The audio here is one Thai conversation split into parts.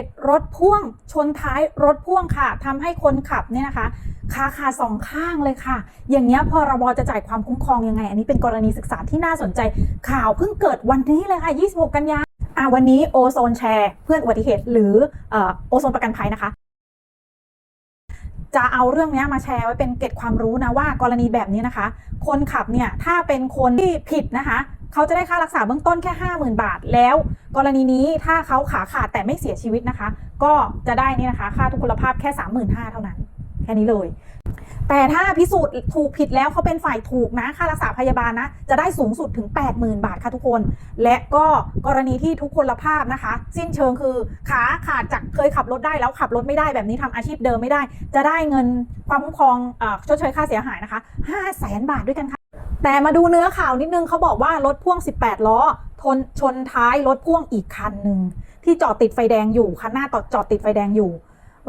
ตุรถพ่วงชนท้ายรถพ่วงค่ะทำให้คนขับเนี่ยนะคะขาขาสองข้างเลยค่ะ อย่างเงี้ยพรบจะจ่ายความคุ้มครองยังไง อันนี้เป็นกรณีศึกษาที่น่าสนใจข่าวเพิ่งเกิดวันนี้เลยค่ะ 26 กันยาอะวันนี้โอโซนแชร์เพื่อนอุบัติเหตุหรืออโอโซนประกันภัยนะคะจะเอาเรื่องนี้มาแชร์ไว้เป็นเก็ดความรู้นะว่ากรณีแบบนี้นะคะ คนขับเนี่ยถ้าเป็นคนที่ผิดนะคะ เขาจะได้ค่ารักษาเบื้องต้นแค่ 50,000 บาท แล้ว กรณีนี้ถ้าเขาขาขาดแต่ไม่เสียชีวิตนะคะ ก็จะได้นี่นะคะ ค่าทุกพลภาพแค่ 35,000เท่านั้น แค่นี้เลย แต่ถ้าพิสูจน์ถูกผิดแล้วเขาเป็นฝ่ายถูกนะ ค่ารักษาพยาบาลนะ จะได้สูงสุดถึง 80,000 บาทค่ะทุกคน และก็กรณีที่ทุกพลภาพนะคะ สิ้นเชิงคือขาขาดจากเคยขับรถได้แล้วขับรถไม่ได้แบบนี้ทำอาชีพเดิมไม่ได้ จะได้เงินความคุ้มครองอชดเชยค่าเสียหายนะคะ 5 0 0แสนบาทด้วยกันค่ะ แต่มาดูเนื้อข่าวนิดนึงเขาบอกว่ารถพ่วง 18 ล้อทนชนท้ายรถพ่วงอีกคันหนึ่งที่จอดติดไฟแดงอยู่คันหน้าจอดติดไฟแดงอยู่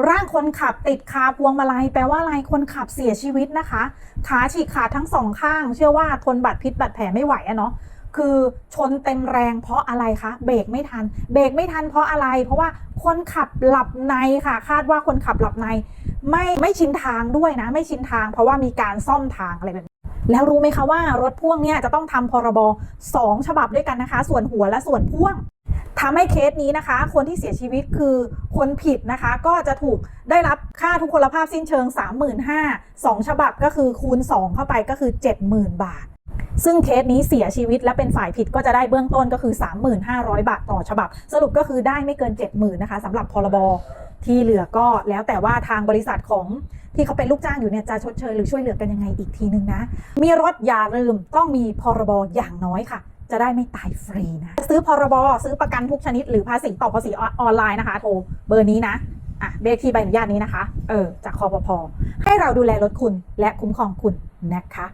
ร่างคนขับติดคาพวงมาลัยแปลว่าอะไรคนขับเสียชีวิตนะคะขาฉีกขาดทั้งสองข้าง เชื่อว่าทนบาดพิษบาดแผลไม่ไหวอะเนาะคือชนเต็มแรงเพราะอะไรคะเบรกไม่ทัน เบรกไม่ทันเพราะอะไร เพราะว่าคนขับหลับในค่ะ คาดว่าคนขับหลับใน ไม่ไม่ชินทางด้วยนะ ไม่ชินทาง เพราะว่ามีการซ่อมทางอะไรแบบนี้ แล้วรู้ไหมคะว่ารถพ่วงเนี่ยจะต้องทำพรบสองฉบับด้วยกันนะคะ ส่วนหัวและส่วนพ่วงทำให้เคสนี้นะคะ คนที่เสียชีวิตคือคนผิดนะคะ ก็จะถูกได้รับค่าทุกพลภาพสิ้นเชิง 35,000สองฉบับก็คือคูณ 2 เข้าไปก็คือ 70,000 บาท ซึ่งเคสนี้เสียชีวิตและเป็นฝ่ายผิดก็จะได้เบื้องต้นก็คือ 3,500 บาทต่อฉบับ สรุปก็คือได้ไม่เกิน 70,000นะคะสำหรับพรบ ที่เหลือก็แล้วแต่ว่าทางบริษัทของที่เขาเป็นลูกจ้างอยู่เนี่ยจะชดเชยหรือช่วยเหลือกันยังไงอีกทีนึงนะ มีรถอย่าลืมต้องมีพรบอย่างน้อยค่ะ จะได้ไม่ตายฟรีนะ ซื้อพรบซื้อประกันทุกชนิดหรือภาษีต่อภาษีออนไลน์นะคะ โทรเบอร์นี้นะอะเบร์ที่ใบอนุญาตนี้นะคะ เออจากคอปพให้เราดูแลรถคุณและคุ้มครองคุณนะคะ